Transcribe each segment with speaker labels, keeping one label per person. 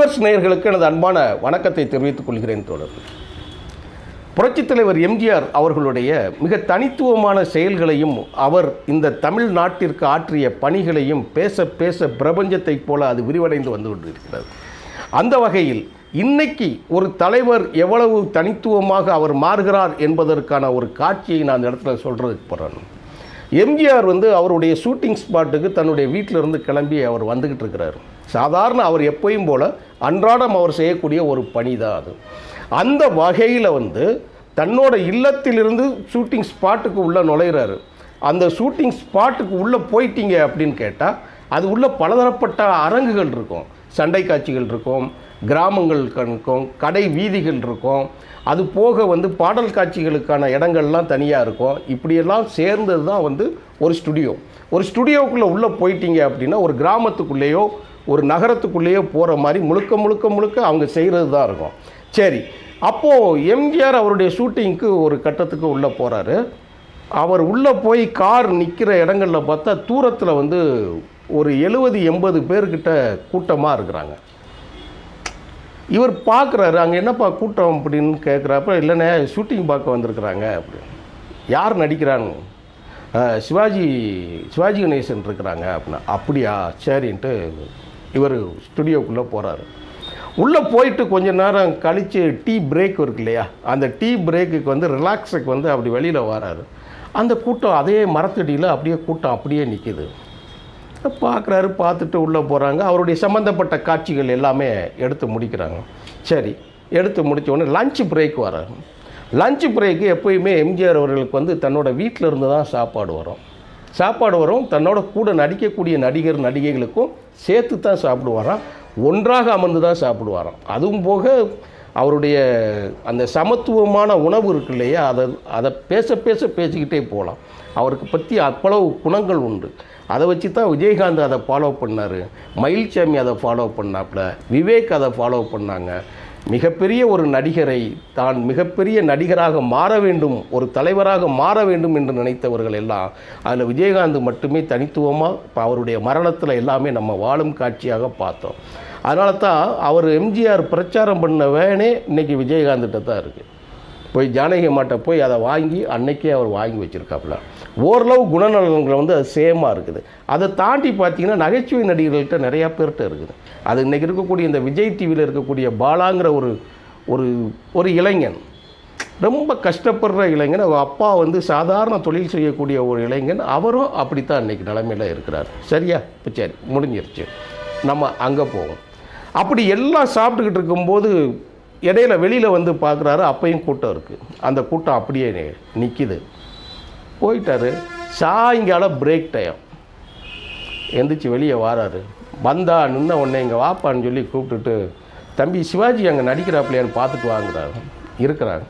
Speaker 1: Universe நேயர்களுக்கு எனது அன்பான வணக்கத்தை தெரிவித்துக் கொள்கிறேன் தோழர்கள் புரட்சித் தலைவர் எம்ஜிஆர் அவர்களுடைய மிக தனித்துவமான செயல்களையும் அவர் இந்த தமிழ்நாட்டிற்கு ஆற்றிய பணிகளையும் பேச பேச பிரபஞ்சத்தைப் போல அது விரிவடைந்து வந்து கொண்டிருக்கிறது. அந்த வகையில் இன்னைக்கு ஒரு தலைவர் எவ்வளவு தனித்துவமாக அவர் மாறுகிறார் என்பதற்கான ஒரு காட்சியை நான் இந்த இடத்துல சொல்கிறதுக்கு போகிறேன் எம்ஜிஆர் வந்து அவருடைய ஷூட்டிங் ஸ்பாட்டுக்கு தன்னுடைய வீட்டிலிருந்து கிளம்பி அவர் வந்துக்கிட்டு இருக்கிறார். சாதாரண அவர் எப்பயும் போல் அன்றாடம் அவர் செய்யக்கூடிய ஒரு பணி தான் அது. அந்த வகையில் வந்து தன்னோட இல்லத்திலிருந்து ஷூட்டிங் ஸ்பாட்டுக்கு உள்ளே நுழையிறாரு. அந்த ஷூட்டிங் ஸ்பாட்டுக்கு உள்ளே போயிட்டீங்க அப்படின்னு கேட்டால் அது உள்ள பலதரப்பட்ட அரங்குகள் இருக்கும். சண்டை காட்சிகள் இருக்கும். கிராமங்கள் இருக்கும் கடை வீதிகள் இருக்கும். அது போக வந்து பாடல் காட்சிகளுக்கான இடங்கள்லாம் தனியாக இருக்கும். இப்படியெல்லாம் சேர்ந்தது தான் வந்து ஒரு ஸ்டுடியோ. ஒரு ஸ்டுடியோக்குள்ளே உள்ளே போயிட்டீங்க அப்படின்னா ஒரு கிராமத்துக்குள்ளேயோ ஒரு நகரத்துக்குள்ளேயோ போகிற மாதிரி முழுக்க முழுக்க முழுக்க அவங்க செய்கிறது தான் இருக்கும். சரி அப்போது எம்ஜிஆர் அவருடைய ஷூட்டிங்க்கு ஒரு கட்டத்துக்கு உள்ளே போகிறாரு அவர் உள்ளே போய் கார் நிற்கிற இடங்களில் பார்த்தா தூரத்தில் வந்து ஒரு எழுபது எண்பது பேர்கிட்ட கூட்டமாக இருக்கிறாங்க. இவர் பார்க்குறாரு அங்கே என்னப்பா கூட்டம் அப்படின்னு கேட்குறப்ப இல்லைண்ணே ஷூட்டிங் பார்க்க வந்திருக்கிறாங்க அப்படின்னு. யார் நடிக்கிறாங்க சிவாஜி சிவாஜி கணேசன் இருக்கிறாங்க அப்படின்னா அப்படியா சரின்ட்டு இவர் ஸ்டுடியோக்குள்ளே போகிறாரு உள்ளே போயிட்டு கொஞ்ச நேரம் கழித்து டீ பிரேக் இருக்கு இல்லையா? அந்த டீ பிரேக்குக்கு வந்து ரிலாக்ஸுக்கு வந்து அப்படி வெளியில் வராரு. அந்த கூட்டம் அதே மரத்தடியில் அப்படியே கூட்டம் அப்படியே நிற்கிது பார்க்குறாரு பார்த்துட்டு உள்ளே போகிறாங்க அவருடைய சம்மந்தப்பட்ட காட்சிகள் எல்லாமே எடுத்து முடிக்கிறாங்க. சரி எடுத்து முடிச்ச உடனே லஞ்ச் பிரேக் வராங்க. லஞ்ச் பிரேக்கு எப்போயுமே எம்ஜிஆர் அவர்களுக்கு வந்து தன்னோட வீட்டில் இருந்து தான் சாப்பாடு வரும். சாப்பாடு வரும் தன்னோட கூட நடிக்கக்கூடிய நடிகர் நடிகைகளுக்கும் சேர்த்து தான் சாப்பிடுவாராம். ஒன்றாக அமர்ந்து தான் சாப்பிடுவாராம். அதுவும் போக அவருடைய அந்த சமத்துவமான உணவு இருக்கு இல்லையா அதை அதை பேச பேச பேசிக்கிட்டே போகலாம். அவருக்கு பற்றி அவ்வளவு குணங்கள் உண்டு. அதை வச்சு தான் விஜயகாந்த் அதை ஃபாலோ பண்ணார். மயில்சாமி அதை ஃபாலோ பண்ணாப்புல. விவேக் அதை ஃபாலோ பண்ணாங்க. மிகப்பெரிய ஒரு நடிகரை தான் மிகப்பெரிய நடிகராக மாற வேண்டும் ஒரு தலைவராக மாற வேண்டும் என்று நினைத்தவர்கள் எல்லாம் அதில் விஜயகாந்த் மட்டுமே தனித்துவமாக இப்போ அவருடைய மரணத்தில் எல்லாமே நம்ம வாழும் காட்சியாக பார்த்தோம். அதனால தான் அவர் எம்ஜிஆர் பிரச்சாரம் பண்ண வேனே இன்னைக்கு விஜயகாந்த்கிட்ட தான் இருக்குது போய் ஜானகி மாட்டை போய் அதை வாங்கி அன்னைக்கே அவர் வாங்கி வச்சுருக்காப்புல. ஓரளவு குணநலன்கள் வந்து அது சேமாக இருக்குது. அதை தாண்டி பார்த்தீங்கன்னா நகைச்சுவை நடிகர்கள்ட்ட நிறையா பேர்கிட்ட இருக்குது. அது இன்றைக்கி இருக்கக்கூடிய இந்த விஜய் டிவியில் இருக்கக்கூடிய பாலாங்கிற ஒரு ஒரு ஒரு இளைஞன். ரொம்ப கஷ்டப்படுற இளைஞன். அவங்க அப்பா வந்து சாதாரண தொழில் செய்யக்கூடிய ஒரு இளைஞன். அவரும் அப்படித்தான் இன்றைக்கி நிலமையில் இருக்கிறார். சரியா? இப்போ சரி முடிஞ்சிருச்சு. நம்ம அங்கே போவோம். அப்படி எல்லாம் சாப்பிட்டுக்கிட்டு இருக்கும்போது இடையில வெளியில் வந்து பார்க்குறாரு அப்பையும் கூட்டம் இருக்குது அந்த கூட்டம் அப்படியே நிற்கிது போயிட்டாரு. சாயங்காலம் பிரேக் டைம் எந்திரிச்சு வெளியே வாராரு. வந்தா நின்ன உடனே இங்கே வாப்பான்னு சொல்லி கூப்பிட்டுட்டு தம்பி சிவாஜி அங்கே நடிக்கிறாப்பிலையான்னு பார்த்துட்டு வாங்குறாரு இருக்கிறாங்க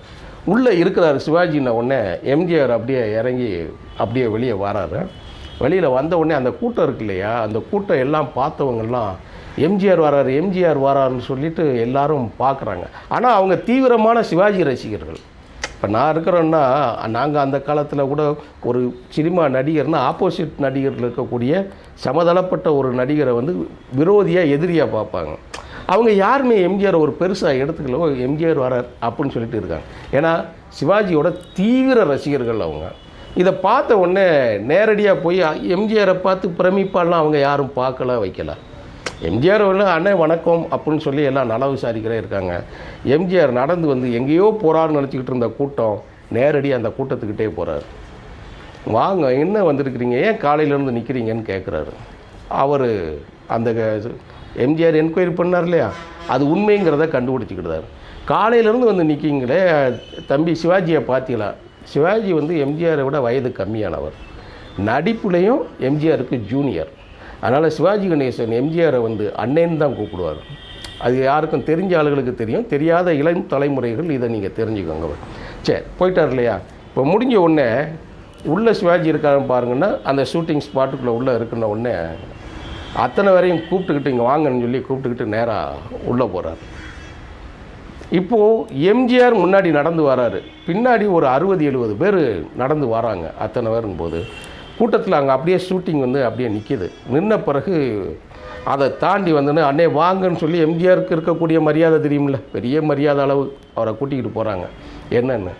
Speaker 1: உள்ளே இருக்கிறாரு சிவாஜின்ன உடனே எம்ஜிஆர் அப்படியே இறங்கி அப்படியே வெளியே வராரு. வெளியில் வந்த உடனே அந்த கூட்டம் இருக்கு இல்லையா? அந்த கூட்டம் எல்லாம் பார்த்தவங்கெல்லாம் எம்ஜிஆர் வராரு எம்ஜிஆர் வராருன்னு சொல்லிட்டு எல்லாரும் பார்க்குறாங்க. ஆனால் அவங்க தீவிரமான சிவாஜி ரசிகர்கள். இப்போ நான் இருக்கிறேன்னா நாங்கள் அந்த காலத்தில் கூட ஒரு சினிமா நடிகர்னா ஆப்போசிட் நடிகரில் இருக்கக்கூடிய சமதளப்பட்ட ஒரு நடிகரை வந்து விரோதியாக எதிரியாக பார்ப்பாங்க. அவங்க யாருமே எம்ஜிஆர் ஒரு பெருசாக எடுத்துக்கல எம்ஜிஆர் வரார் அப்படின்னு சொல்லிட்டு இருக்காங்க. ஏன்னா சிவாஜியோட தீவிர ரசிகர்கள் அவங்க. இதை பார்த்த உடனே நேரடியாக போய் எம்ஜிஆரை பார்த்து பிரமிப்பாலாம் அவங்க யாரும் பார்க்கல வைக்கல. எம்ஜிஆர் வந்து அண்ணே வணக்கம் அப்படின்னு சொல்லி எல்லாம் நல விசாரிக்கிறே இருக்காங்க. எம்ஜிஆர் நடந்து வந்து எங்கேயோ போகிறாருன்னு நினச்சிக்கிட்டு இருந்த கூட்டம் நேரடியாக அந்த கூட்டத்துக்கிட்டே போகிறார் வாங்க என்ன வந்திருக்கிறீங்க? ஏன் காலையிலேருந்து நிற்கிறீங்கன்னு கேட்குறாரு அவர் அந்த க- எம்ஜிஆர் என்கொயரி பண்ணார் இல்லையா? அது உண்மைங்கிறத கண்டுபிடிச்சிக்கிட்டார். காலையிலேருந்து வந்து நிற்கிங்களே தம்பி சிவாஜியை பார்த்தீங்களா சிவாஜி வந்து எம்ஜிஆரை விட வயது கம்மியானவர். நடிப்புலையும் எம்ஜிஆருக்கு ஜூனியர். அதனால் சிவாஜி கணேசன் எம்ஜிஆரை வந்து அண்ணேன்னு தான் கூப்பிடுவார். அது யாருக்கும் தெரிஞ்ச ஆளுகளுக்கு தெரியும். தெரியாத இளம் தலைமுறைகள் இதை நீங்கள் தெரிஞ்சுக்கோங்க. சரி போயிட்டார் இல்லையா? இப்போ முடிஞ்ச உடனே உள்ளே சிவாஜி இருக்காருன்னு பாருங்கன்னா அந்த ஷூட்டிங் ஸ்பாட்டுக்குள்ளே உள்ளே இருக்குன்ன உடனே அத்தனை வரையும் கூப்பிட்டுக்கிட்டு இங்கே வாங்கன்னு சொல்லி கூப்பிட்டுக்கிட்டு நேராக உள்ளே போகிறார் இப்போது எம்ஜிஆர் முன்னாடி நடந்து வராரு. பின்னாடி ஒரு அறுபது எழுபது பேர் நடந்து வராங்க அத்தனை பேருங்கும்போது கூட்டத்தில் அங்கே அப்படியே ஷூட்டிங் வந்து அப்படியே நிற்கிது நின்ன பிறகு அதை தாண்டி வந்தோன்னு அண்ணே வாங்கன்னு சொல்லி எம்ஜிஆருக்கு இருக்கக்கூடிய மரியாதை தெரியுமில்ல பெரிய மரியாதை அளவு. அவரை கூட்டிக்கிட்டு போகிறாங்க என்னென்னு?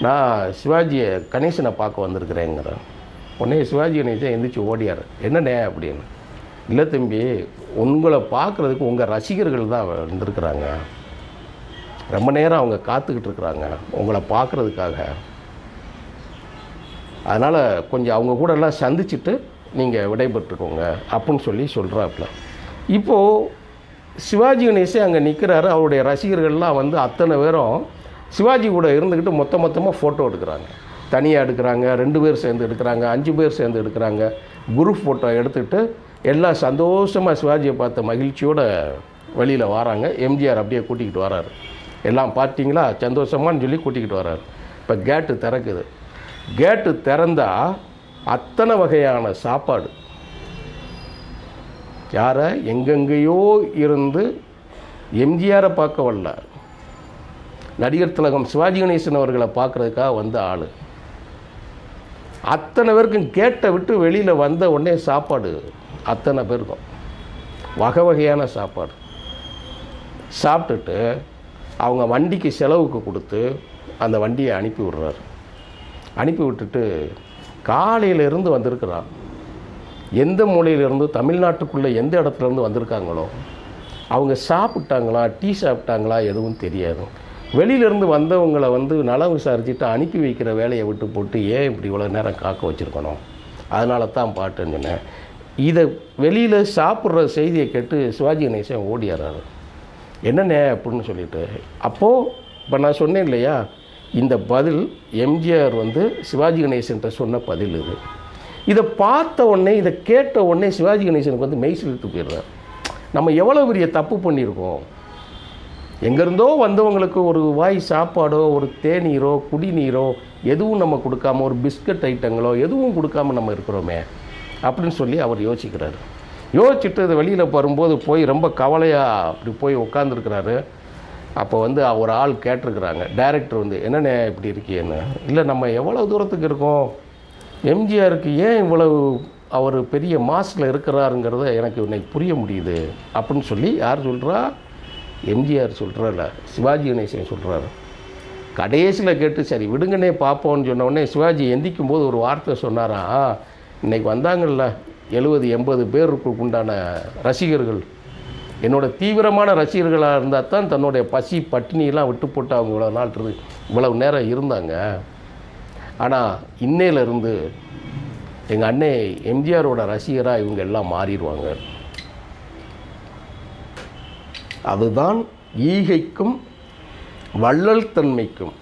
Speaker 1: நான் சிவாஜியை கணேசனை பார்க்க வந்திருக்கிறேங்கிறேன் உடனே சிவாஜி கணேசன் எந்திரிச்சு ஓடியார். என்னண்ணே? அப்படின்னு. இல்லை தம்பி உங்களை பார்க்குறதுக்கு உங்கள் ரசிகர்கள் தான் வந்திருக்கிறாங்க. ரொம்ப நேரம் அவங்க காத்துக்கிட்டு இருக்கிறாங்க. உங்களை பார்க்குறதுக்காக. அதனால் கொஞ்சம் அவங்க கூட எல்லாம் சந்திச்சுட்டு நீங்கள் விடைபெற்றுக்கோங்க அப்படின்னு சொல்லி சொல்கிறாப்புல இப்போது சிவாஜி கணேசே அங்கே நிற்கிறாரு அவருடைய ரசிகர்கள்லாம் வந்து அத்தனை பேரும் சிவாஜி கூட இருந்துக்கிட்டு மொத்த மொத்தமாக ஃபோட்டோ எடுக்கிறாங்க. தனியாக எடுக்கிறாங்க ரெண்டு பேர் சேர்ந்து எடுக்கிறாங்க அஞ்சு பேர் சேர்ந்து எடுக்கிறாங்க. குரூப் ஃபோட்டோ எடுத்துக்கிட்டு எல்லாம் சந்தோஷமாக சிவாஜியை பார்த்த மகிழ்ச்சியோட வெளியில் வராங்க. எம்ஜிஆர் அப்படியே கூட்டிக்கிட்டு வராரு. எல்லாம் பார்த்தீங்களா? சந்தோஷமான்னு சொல்லி கூட்டிக்கிட்டு வராரு. இப்போ கேட்டு திறக்குது. கேட்டு திறந்தா அத்தனை வகையான சாப்பாடு. யாரை? எங்கெங்கேயோ இருந்து எம்ஜிஆரை பார்க்க வரல. நடிகர் திலகம் சிவாஜி கணேசன் அவர்களை பார்க்குறதுக்காக வந்த ஆள். அத்தனை பேருக்கும் கேட்டை விட்டு வெளியில் வந்த உடனே சாப்பாடு அத்தனை பேருக்கும். வகை வகையான சாப்பாடு. சாப்பிட்டுட்டு அவங்க வண்டிக்கு செலவுக்கு கொடுத்து அந்த வண்டியை அனுப்பி விடுறாரு. அனுப்பி விட்டுட்டு காலையிலேருந்து வந்திருக்கிறான் எந்த மூலையிலேருந்து தமிழ்நாட்டுக்குள்ளே எந்த இடத்துலேருந்து வந்திருக்காங்களோ அவங்க சாப்பிட்டாங்களா டீ சாப்பிட்டாங்களா எதுவும் தெரியாது. வெளியிலேருந்து வந்தவங்களை வந்து நலம் விசாரிச்சுட்டு அனுப்பி வைக்கிற வேலையை விட்டு போட்டு ஏன் இப்படி இவ்வளோ நேரம் காக்க வச்சுருக்கணும்? அதனால தான் பாட்டுன்னு சொன்னேன் இதை வெளியில் சாப்பிட்ற செய்தியை கேட்டு சிவாஜி கணேசன் ஓடிடுறாரு என்னண்ணே அப்படின்னு சொல்லிட்டு அப்போது இப்போ நான் சொன்னேன் இல்லையா இந்த பதில் எம்ஜிஆர் வந்து சிவாஜி கணேசன்ட்ட சொன்ன பதில் இது. இதை பார்த்த உடனே இதை கேட்ட உடனே சிவாஜி கணேசனுக்கு வந்து மெய் சிலிர்த்து போயிடுறார். நம்ம எவ்வளோ பெரிய தப்பு பண்ணியிருக்கோம்? எங்கேருந்தோ வந்தவங்களுக்கு ஒரு வாய் சாப்பாடோ ஒரு தேநீரோ குடிநீரோ எதுவும் நம்ம கொடுக்காம ஒரு பிஸ்கட் ஐட்டங்களோ எதுவும் கொடுக்காம நம்ம இருக்கிறோமே அப்படின்னு சொல்லி அவர் யோசிக்கிறாரு. யோசிச்சுட்டு வெளியில் வரும்போது போய் ரொம்ப கவலையாக அப்படி போய் உட்காந்துருக்கிறாரு அப்போ வந்து ஒரு ஆள் கேட்டிருக்கிறாங்க. டைரக்டர் வந்து என்னண்ணே இப்படி இருக்கீன்னு இல்லை நம்ம எவ்வளோ தூரத்துக்கு இருக்கோம்? எம்ஜிஆருக்கு ஏன் இவ்வளவு அவர் பெரிய மாஸில் இருக்கிறாருங்கிறத எனக்கு இன்னைக்கு புரிய முடியுது. அப்படின்னு சொல்லி யார் சொல்கிறா எம்ஜிஆர் சொல்கிறல சிவாஜி கணேசன் சொல்கிறாரு கடைசியில் கேட்டு சரி விடுங்கன்னே பார்ப்போம்னு சொன்ன சிவாஜி எந்திக்கும் போது ஒரு வார்த்தை சொன்னாரா? இன்றைக்கி வந்தாங்கல்ல எழுபது எண்பது பேருக்கு உண்டான ரசிகர்கள் என்னோட தீவிரமான ரசிகர்களாக இருந்தால் தான் தன்னுடைய பசி பட்டினியெல்லாம் விட்டு போட்டு அவங்க இவ்வளோ நாள் இருந்து இவ்வளவு நேரம் இருந்தாங்க. ஆனால் இன்னையிலேருந்து எங்கள் அண்ணே எம்ஜிஆரோட ரசிகராக இவங்க எல்லாம் மாறிடுவாங்க. அதுதான் ஈகைக்கும் வள்ளல் தன்மைக்கும்.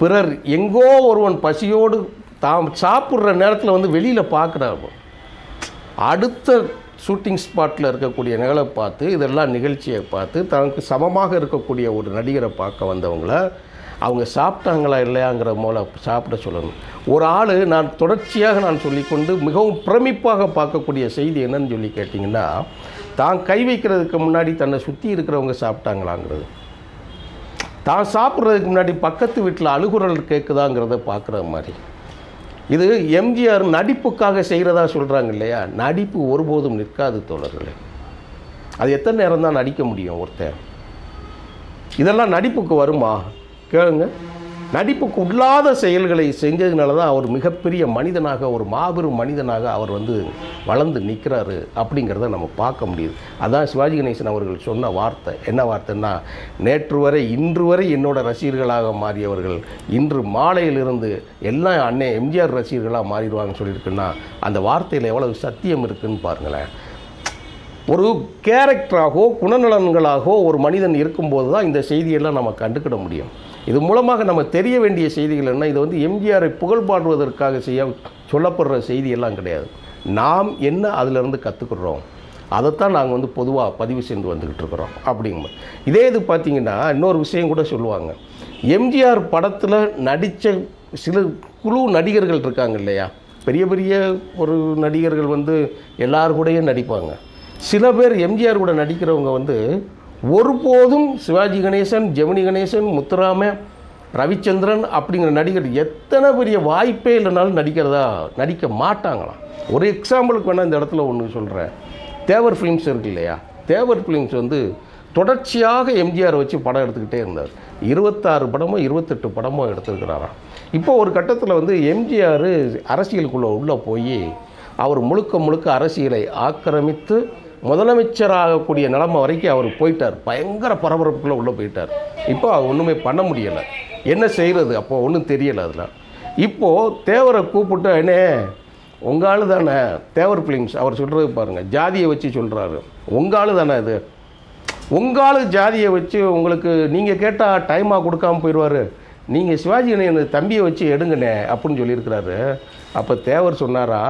Speaker 1: பிறர் எங்கோ ஒருவன் பசியோடு தாம் சாப்பிட்ற நேரத்தில் வந்து வெளியில் பார்க்குறாங்க அடுத்த ஷூட்டிங் ஸ்பாட்டில் இருக்கக்கூடிய நிகழை பார்த்து இதெல்லாம் நிகழ்ச்சியை பார்த்து தனக்கு சமமாக இருக்கக்கூடிய ஒரு நடிகரை பார்க்க வந்தவங்கள அவங்க சாப்பிட்டாங்களா இல்லையாங்கிற மூலம் சாப்பிட சொல்லணும். ஒரு ஆள் நான் தொடர்ச்சியாக நான் சொல்லிக்கொண்டு மிகவும் பிரமிப்பாக பார்க்கக்கூடிய செய்தி என்னன்னு சொல்லி கேட்டிங்கன்னா தான் கை வைக்கிறதுக்கு முன்னாடி தன்னை சுற்றி இருக்கிறவங்க சாப்பிட்டாங்களாங்கிறது. தான் சாப்பிட்றதுக்கு முன்னாடி பக்கத்து வீட்டில் அழுகுரல் கேட்குதாங்கிறத பார்க்குற மாதிரி. இது எம்ஜிஆர் நடிப்புக்காக செய்கிறதா சொல்கிறாங்க இல்லையா? நடிப்பு ஒருபோதும் நிற்காது தோழர்களே. அது எத்தனை நேரம் தான் நடிக்க முடியும் ஒருத்தன் இதெல்லாம் நடிப்புக்கு வருமா? கேளுங்க. நடிப்புக்கு உள்ளாத செயல்களை செஞ்சதுனால தான் அவர் மிகப்பெரிய மனிதனாக ஒரு மாபெரும் மனிதனாக அவர் வந்து வளர்ந்து நிற்கிறாரு அப்படிங்கிறத நம்ம பார்க்க முடியுது. அதான் சிவாஜி கணேசன் அவர்கள் சொன்ன வார்த்தை. என்ன வார்த்தைன்னா நேற்று வரை இன்று வரை என்னோட ரசிகர்களாக மாறியவர்கள் இன்று மாலையிலிருந்து எல்லாம் அன்னை எம்ஜிஆர் ரசிகர்களாக மாறிடுவாங்கன்னு சொல்லியிருக்குன்னா அந்த வார்த்தையில் எவ்வளவு சத்தியம் இருக்குன்னு பாருங்களேன். ஒரு கேரக்டராகவோ குணநலன்களாகவோ ஒரு மனிதன் இருக்கும்போது தான் இந்த செய்தியெல்லாம் நம்ம கண்டுக்கிட முடியும். இது மூலமாக நம்ம தெரிய வேண்டிய செய்திகள் என்ன? இது வந்து எம்ஜிஆரை புகழ் பாடுவதற்காக செய்ய சொல்லப்படுற செய்தியெல்லாம் கிடையாது. நாம் என்ன அதிலிருந்து கற்றுக்குறோம் அதைத்தான் நாங்கள் வந்து பொதுவாக பதிவு செய்து வந்துக்கிட்டு இருக்கிறோம் அப்படிங்கும்போது. இதே இது பார்த்தீங்கன்னா இன்னொரு விஷயம் கூட சொல்லுவாங்க. எம்ஜிஆர் படத்தில் நடித்த சில குழு நடிகர்கள் இருக்காங்க இல்லையா? பெரிய பெரிய ஒரு நடிகர்கள் வந்து எல்லார் கூடயும் நடிப்பாங்க. சில பேர் எம்ஜிஆர் கூட நடிக்கிறவங்க வந்து ஒருபோதும் சிவாஜி கணேசன் ஜெமினி கணேசன் முத்துராம ரவிச்சந்திரன் அப்படிங்கிற நடிகர் எத்தனை பெரிய வாய்ப்பே இல்லைனாலும் நடிக்கிறதா? நடிக்க மாட்டாங்களாம். ஒரு எக்ஸாம்பிளுக்கு வேணால் இந்த இடத்துல ஒன்று சொல்கிறேன் தேவர் ஃபிலிம்ஸ் இருக்கு இல்லையா? தேவர் ஃபிலிம்ஸ் வந்து தொடர்ச்சியாக எம்ஜிஆர் வச்சு படம் எடுத்துக்கிட்டே இருந்தார். இருபத்தாறு படமோ இருபத்தெட்டு படமோ எடுத்திருக்கிறாராம். இப்போ ஒரு கட்டத்தில் வந்து எம்ஜிஆர் அரசியலுக்குள்ளே உள்ளே போய் அவர் முழுக்க முழுக்க அரசியலை ஆக்கிரமித்து முதலமைச்சராகக்கூடிய நிலமை வரைக்கும் அவர் போயிட்டார். பயங்கர பரபரப்புக்குள்ளே உள்ளே போயிட்டார். இப்போ அவர் ஒன்றுமே பண்ண முடியலை. என்ன செய்கிறது அப்போது ஒன்றும் தெரியலை அதில். இப்போது தேவரை கூப்பிட்டு அண்ணே உங்கள் தானே? தேவர் ஃபிலிம்ஸ் அவர் சொல்கிறது பாருங்கள் ஜாதியை வச்சு சொல்கிறாரு உங்கள் தானே இது? உங்கள் ஆளு ஜாதியை வச்சு உங்களுக்கு நீங்கள் கேட்டால் டைமாக கொடுக்காம போயிடுவார். நீங்கள் சிவாஜி கணேசன் தம்பியை வச்சு எடுங்கண்ணே அப்படின்னு சொல்லியிருக்கிறாரு. அப்போ தேவர் சொன்னாரா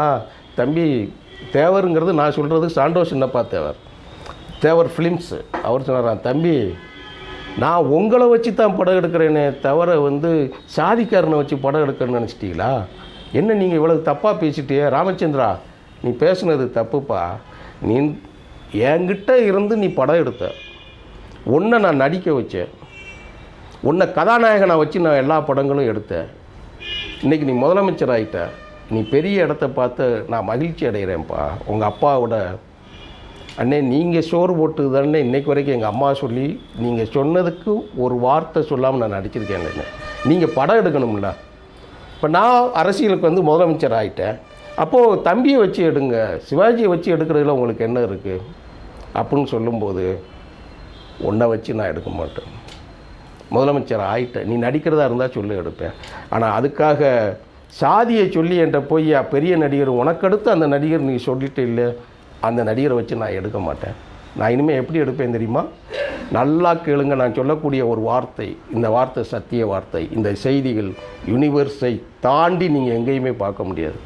Speaker 1: தம்பி தேவருங்கிறது நான் சொல்கிறது சாண்டோ சின்னப்பா தேவர். தேவர் ஃபிலிம்ஸு அவர் சொன்னாரான் தம்பி நான் உங்களை வச்சு தான் படம் எடுக்கிறேனே தவிர வந்து சாதிக்காரனை வச்சு படம் எடுக்கிறேன்னு நினச்சிட்டீங்களா? என்ன நீங்கள் இவ்வளவு தப்பாக பேசிட்டியே? ராமச்சந்திரா நீ பேசுனது தப்புப்பா. நீ என்கிட்ட இருந்து நீ படம் எடுத்த. உன்னை நான் நடிக்க வச்சேன். உன்னை கதாநாயகனை வச்சு நான் எல்லா படங்களும் எடுத்தேன். இன்றைக்கி நீ முதலமைச்சர் ஆகிட்ட நீ பெரிய இடத்த பார்த்து நான் மகிழ்ச்சி அடைகிறேன்ப்பா. உங்கள் அப்பாவோட அண்ணே நீங்கள் சோறு போட்டு தானே இன்றைக்கு வரைக்கும் எங்கள் அம்மா சொல்லி நீங்கள் சொன்னதுக்கு ஒரு வார்த்தை சொல்லாமல் நான் நடிச்சிருக்கேன் அண்ணே. நீங்கள் படம் எடுக்கணும்ல. இப்போ நான் அரசியலுக்கு வந்து முதலமைச்சர் ஆகிட்டேன் அப்போது தம்பியை வச்சு எடுங்க சிவாஜியை வச்சு எடுக்கிறதுல உங்களுக்கு என்ன இருக்குது அப்படின்னு சொல்லும்போது உன்னை வச்சு நான் எடுக்க மாட்டேன். முதலமைச்சர் ஆகிட்டேன் நீ நடிக்கிறதா இருந்தால் சொல்லி எடுப்பேன். ஆனால் அதுக்காக சாதியை சொல்லி என்கிட்ட போய் பெரிய நடிகர் உனக்கடுத்து அந்த நடிகர் நீ சொல்லிட்டு இல்லை. அந்த நடிகரை வச்சு நான் எடுக்க மாட்டேன். நான் இனிமேல் எப்படி எடுப்பேன் தெரியுமா? நல்லா கேளுங்க. நான் சொல்லக்கூடிய ஒரு வார்த்தை இந்த வார்த்தை சத்திய வார்த்தை இந்த செய்திகள் யூனிவர்ஸை தாண்டி நீங்கள் எங்கேயுமே பார்க்க முடியாது.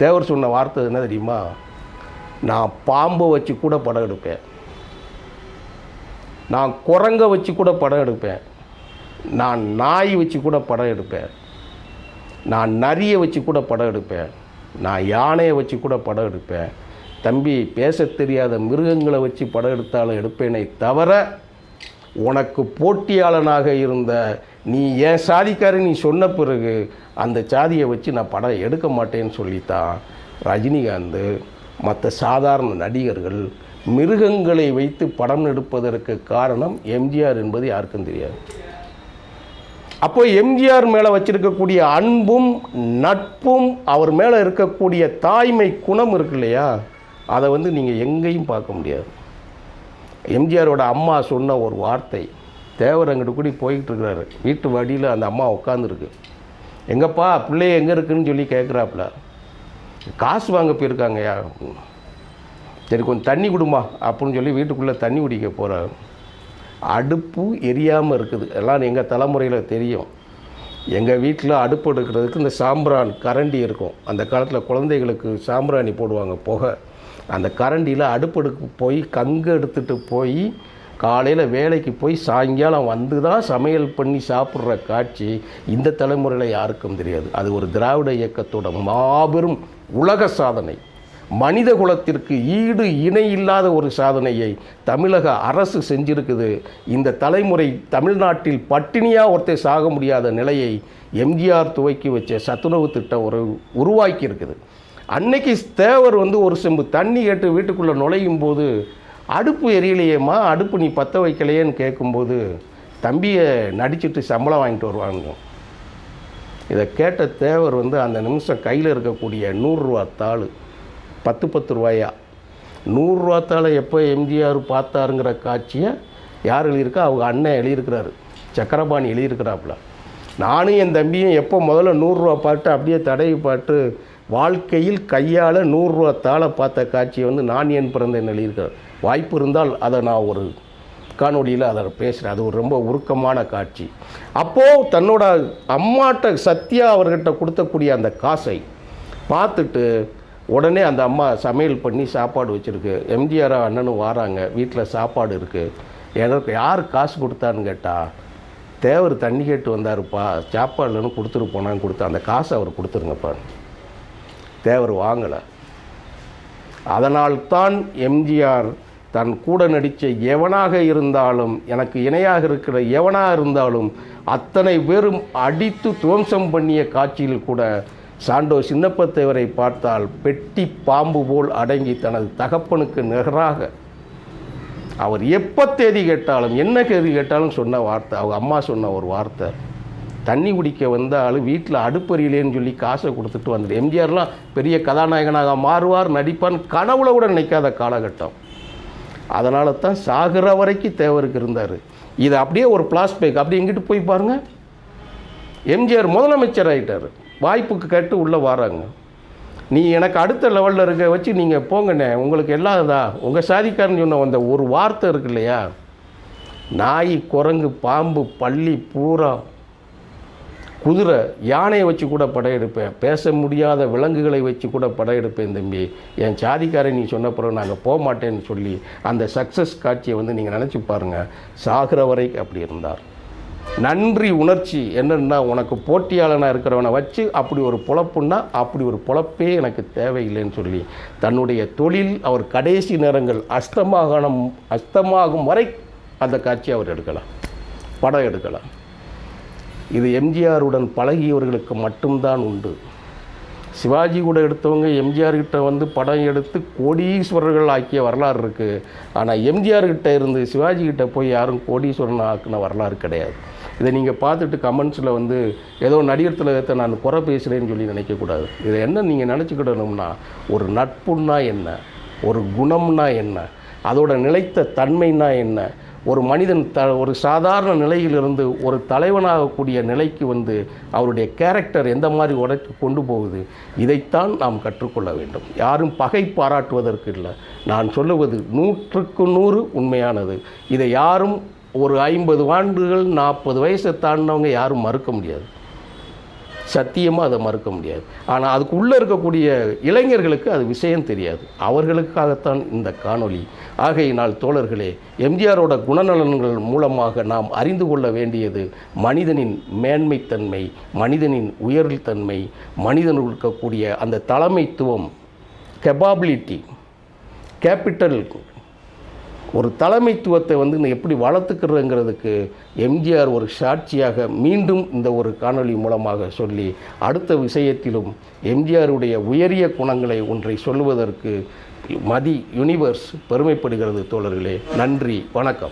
Speaker 1: தேவர் சொன்ன வார்த்தை என்ன தெரியுமா? நான் பாம்பை வச்சு கூட படம் எடுப்பேன். நான் குரங்கை வச்சு கூட படம் எடுப்பேன். நான் நாய் வச்சு கூட படம் எடுப்பேன். நான் நரியை வச்சு கூட படம் எடுப்பேன். நான் யானையை வச்சு கூட படம் எடுப்பேன். தம்பி பேசத் தெரியாத மிருகங்களை வச்சு படம் எடுத்தாலும் எடுப்பேனே தவிர உனக்கு போட்டியாளனாக இருந்த நீ என் சாதிக்காரன் நீ சொன்ன பிறகு அந்த சாதியை வச்சு நான் படம் எடுக்க மாட்டேன்னு சொல்லித்தான். ரஜினிகாந்த் மற்ற சாதாரண நடிகர்கள் மிருகங்களை வைத்து படம் எடுப்பதற்கு காரணம் எம்ஜிஆர் என்பது யாருக்கும் தெரியாது. அப்போ எம்ஜிஆர் மேலே வச்சுருக்கக்கூடிய அன்பும் நட்பும் அவர் மேலே இருக்கக்கூடிய தாய்மை குணம் இருக்கு இல்லையா? அதை வந்து நீங்கள் எங்கேயும் பார்க்க முடியாது. எம்ஜிஆரோட அம்மா சொன்ன ஒரு வார்த்தை தேவர் அங்கிட்டு கூடி போய்கிட்டு இருக்கிறாரு. வீட்டு வடியில் அந்த அம்மா உட்காந்துருக்கு எங்கப்பா பிள்ளை எங்கே இருக்குன்னு சொல்லி கேட்குறாப்புல காசு வாங்க போயிருக்காங்கய்யா. சரி கொஞ்சம் தண்ணி கொடுமா அப்படின்னு சொல்லி வீட்டுக்குள்ளே தண்ணி குடிக்க போகிறாரு அடுப்பு எரியாமல் இருக்குது. எல்லாம் எங்கள் தலைமுறையில் தெரியும். எங்கள் வீட்டில் அடுப்பு எடுக்கிறதுக்கு இந்த சாம்பிரான் கரண்டி இருக்கும். அந்த காலத்தில் குழந்தைகளுக்கு சாம்பிராணி போடுவாங்க புகை. அந்த கரண்டியில் அடுப்பெடுக்கு போய் கங்கு எடுத்துகிட்டு போய் காலையில் வேலைக்கு போய் சாயங்காலம் வந்து தான் சமையல் பண்ணி சாப்பிட்ற காட்சி இந்த தலைமுறையில் யாருக்கும் தெரியாது. அது ஒரு திராவிட இயக்கத்தோட மாபெரும் உலக சாதனை. மனித குலத்திற்கு ஈடு இணை இல்லாத ஒரு சாதனையை தமிழக அரசு செஞ்சிருக்குது. இந்த தலைமுறை தமிழ்நாட்டில் பட்டினியாக ஒருத்தர் சாக முடியாத நிலையை எம்ஜிஆர் துவக்கி வச்ச சத்துணவு திட்டம் ஒரு உருவாக்கி இருக்குது அன்னைக்கு தேவர் வந்து ஒரு செம்பு தண்ணி கேட்டு வீட்டுக்குள்ளே நுழையும் போது அடுப்பு எரியலையேம்மா அடுப்பு நீ பற்ற வைக்கலையேன்னு கேட்கும்போது தம்பியை நடிச்சிட்டு சம்பளம் வாங்கிட்டு வருவாங்க. இதை கேட்ட தேவர் வந்து அந்த நிமிஷம் கையில் இருக்கக்கூடிய நூறுரூவா தாள் பத்து பத்து ரூபாயா? நூறுரூவாத்தால் எப்போ எம்ஜிஆர் பார்த்தாருங்கிற காட்சியை யார் எழுதியிருக்கா? அவங்க அண்ணன் எழுதியிருக்கிறாரு. சக்கரபாணி எழுதியிருக்கிறாப்புல. நானும் என் தம்பியும் எப்போ முதல்ல நூறுரூவா பாட்டு அப்படியே தடவி பாட்டு வாழ்க்கையில் கையால் நூறுரூவா தாளை பார்த்த காட்சியை வந்து நான் என் பிறந்தேன் எழுதியிருக்கிறார். வாய்ப்பு இருந்தால் அதை நான் ஒரு காணொலியில் அதை பேசுகிறேன் அது ஒரு ரொம்ப உருக்கமான காட்சி. அப்போது தன்னோட அம்மாட்ட சத்யா அவர்கிட்ட கொடுத்தக்கூடிய அந்த காசை பார்த்துட்டு உடனே அந்த அம்மா சமையல் பண்ணி சாப்பாடு வச்சுருக்கு. எம்ஜிஆர் அண்ணனும் வாராங்க. வீட்டில் சாப்பாடு இருக்குது எனக்கு யார் காசு கொடுத்தான்னு கேட்டால் தேவர் தண்ணி கேட்டு வந்தாருப்பா. சாப்பாடுலன்னு கொடுத்துட்டு போனான்னு கொடுத்தா அந்த காசை அவர் கொடுத்துருங்கப்பா. தேவர் வாங்கலை. அதனால்தான் எம்ஜிஆர் தன் கூட நடித்த எவனாக இருந்தாலும் எனக்கு இணையாக இருக்கிற எவனாக இருந்தாலும் அத்தனை பேரும் அடித்து துவம்சம் பண்ணிய காட்சியில் கூட சாண்டோ சின்னப்பத்தேவரை பார்த்தால் பெட்டி பாம்பு போல் அடங்கி தனது தகப்பனுக்கு நிகராக. அவர் எப்போ தேதி கேட்டாலும் என்ன தேதி கேட்டாலும் சொன்ன வார்த்தை அவங்க அம்மா சொன்ன ஒரு வார்த்தை. தண்ணி குடிக்க வந்தால் வீட்டில் அடுப்பறியிலேன்னு சொல்லி காசை கொடுத்துட்டு வந்துடு. எம்ஜிஆர்லாம் பெரிய கதாநாயகனாக மாறுவார் நடிப்பான் கனவுல கூட நினைக்காத காலகட்டம். அதனால தான் சாகிற வரைக்கும் தேவருக்கு இருந்தார். இது அப்படியே ஒரு பிளாஸ்பேக் அப்படி எங்கிட்டு போய் பாருங்கள் எம்ஜிஆர் முதலமைச்சர் ஆகிட்டார் வாய்ப்புக்கு கேட்டு உள்ளே வராங்க. நீ எனக்கு அடுத்த லெவலில் இருக்க வச்சு நீங்கள் போங்கண்ணே உங்களுக்கு எல்லாம் இதா? உங்கள் சாதிக்காரன் சொன்ன அந்த ஒரு வார்த்தை இருக்கு இல்லையா? நாய் குரங்கு பாம்பு பள்ளி பூரா. குதிரை யானையை வச்சு கூட படையெடுப்பேன் பேச முடியாத விலங்குகளை வச்சு கூட படையெடுப்பேன் தம்பி. என் சாதிக்காரன் நீ சொன்ன பிறகு நாங்கள் போக மாட்டேன்னு சொல்லி அந்த சக்ஸஸ் காட்சியை வந்து நீங்கள் நினச்சி பாருங்கள் சாகிற வரைக்கும் அப்படி இருந்தார். நன்றி உணர்ச்சி என்னென்னா உனக்கு போட்டியாளனாக இருக்கிறவனை வச்சு அப்படி ஒரு பொழப்புன்னா அப்படி ஒரு பொழப்பே எனக்கு தேவையில்லைன்னு சொல்லி. தன்னுடைய தொழில் அவர் கடைசி நேரங்கள் அஸ்தமாகணும் அஸ்தமாகும் வரை அந்த காட்சியை அவர் எடுக்கலாம். படம் எடுக்கலாம். இது எம்ஜிஆருடன் பழகியவர்களுக்கு மட்டும்தான் உண்டு. சிவாஜி கூட எடுத்தவங்க எம்ஜிஆர் கிட்ட வந்து படம் எடுத்து கோடீஸ்வரர்கள் ஆக்கிய வரலாறு இருக்குது ஆனால் எம்ஜிஆர் கிட்ட இருந்து சிவாஜி கிட்ட போய் யாரும் கோடீஸ்வரன் ஆக்கின வரலாறு கிடையாது. இதை நீங்கள் பார்த்துட்டு கமெண்ட்ஸில் வந்து ஏதோ நடிகர் திலகத்தை நான் குறை பேசுகிறேன்னு சொல்லி நினைக்கக்கூடாது. இதை என்ன நீங்கள் நினச்சிக்கிடணும்னா ஒரு நட்புன்னா என்ன? ஒரு குணம்னா என்ன? அதோட நிலைத்த தன்மைன்னா என்ன? ஒரு மனிதன் த ஒரு சாதாரண நிலையிலிருந்து ஒரு தலைவனாகக்கூடிய நிலைக்கு வந்து அவருடைய கேரக்டர் எந்த மாதிரி உடைத்து கொண்டு போகுது இதைத்தான் நாம் கற்றுக்கொள்ள வேண்டும். யாரும் பகை பாராட்டுவதற்கு இல்லை. நான் சொல்லுவது நூற்றுக்கு நூறு உண்மையானது. இதை யாரும் ஒரு ஐம்பது ஆண்டுகள் நாற்பது வயசை தாண்டினவங்க யாரும் மறுக்க முடியாது. சத்தியமாக அதை மறுக்க முடியாது. ஆனால் அதுக்கு உள்ளே இருக்கக்கூடிய இளைஞர்களுக்கு அது விஷயம் தெரியாது. அவர்களுக்காகத்தான் இந்த காணொளி. ஆகையினால் தோழர்களே எம்ஜிஆரோட குணநலன்கள் மூலமாக நாம் அறிந்து கொள்ள வேண்டியது மனிதனின் மேன்மைத்தன்மை மனிதனின் உயர்தன்மை மனிதனுக்கு இருக்கக்கூடிய அந்த தலைமைத்துவம் கெபாபிலிட்டி கேபிட்டல் ஒரு தலைமைத்துவத்தை வந்து இந்த எப்படி வளர்த்துக்கிறதுங்கிறதுக்கு எம்ஜிஆர் ஒரு சாட்சியாக மீண்டும் இந்த ஒரு காணொளி மூலமாக சொல்லி அடுத்த விஷயத்திலும் எம்ஜிஆருடைய உயரிய குணங்களை ஒன்றை சொல்லுவதற்கு மதி யுனிவர்ஸ் பெருமைப்படுகிறது தோழர்களே. நன்றி. வணக்கம்.